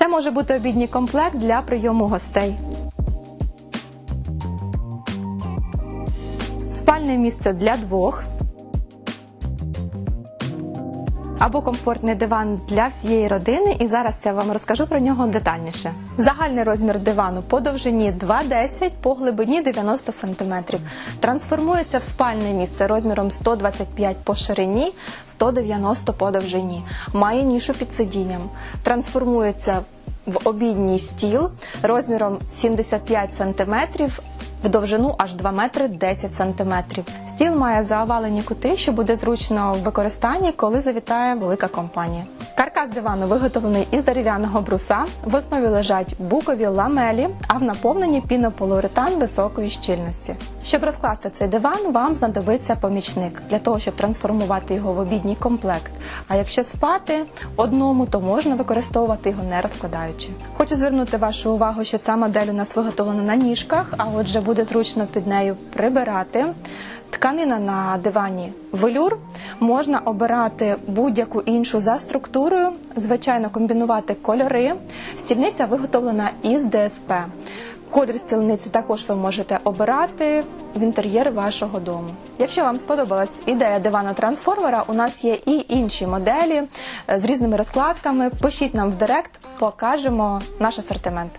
Це може бути обідній комплект для прийому гостей. Спальне місце для двох. Або комфортний диван для всієї родини, і зараз я вам розкажу про нього детальніше. Загальний розмір дивану по довжині 2,10, по глибині 90 см. Трансформується в спальне місце розміром 125 по ширині, 190 по довжині. Має нішу під сидінням. Трансформується в обідній стіл розміром 75 см, в довжину аж 2 метри 10 сантиметрів. Стіл має заовалені кути, що буде зручно в використанні, коли завітає велика компанія. Каркас дивану виготовлений із дерев'яного бруса. В основі лежать букові ламелі, а в наповненні пінополіуретан високої щільності. Щоб розкласти цей диван, вам знадобиться помічник для того, щоб трансформувати його в обідній комплект. А якщо спати одному, то можна використовувати його не розкладаючи. Хочу звернути вашу увагу, що ця модель у нас виготовлена на ніжках, а отже, буде зручно під нею прибирати. Тканина на дивані велюр. Можна обирати будь-яку іншу за структурою, звичайно, комбінувати кольори. Стільниця виготовлена із ДСП. Колір стільниці також ви можете обирати в інтер'єр вашого дому. Якщо вам сподобалась ідея дивану трансформера, у нас є і інші моделі з різними розкладками. Пишіть нам в директ, покажемо наш асортимент.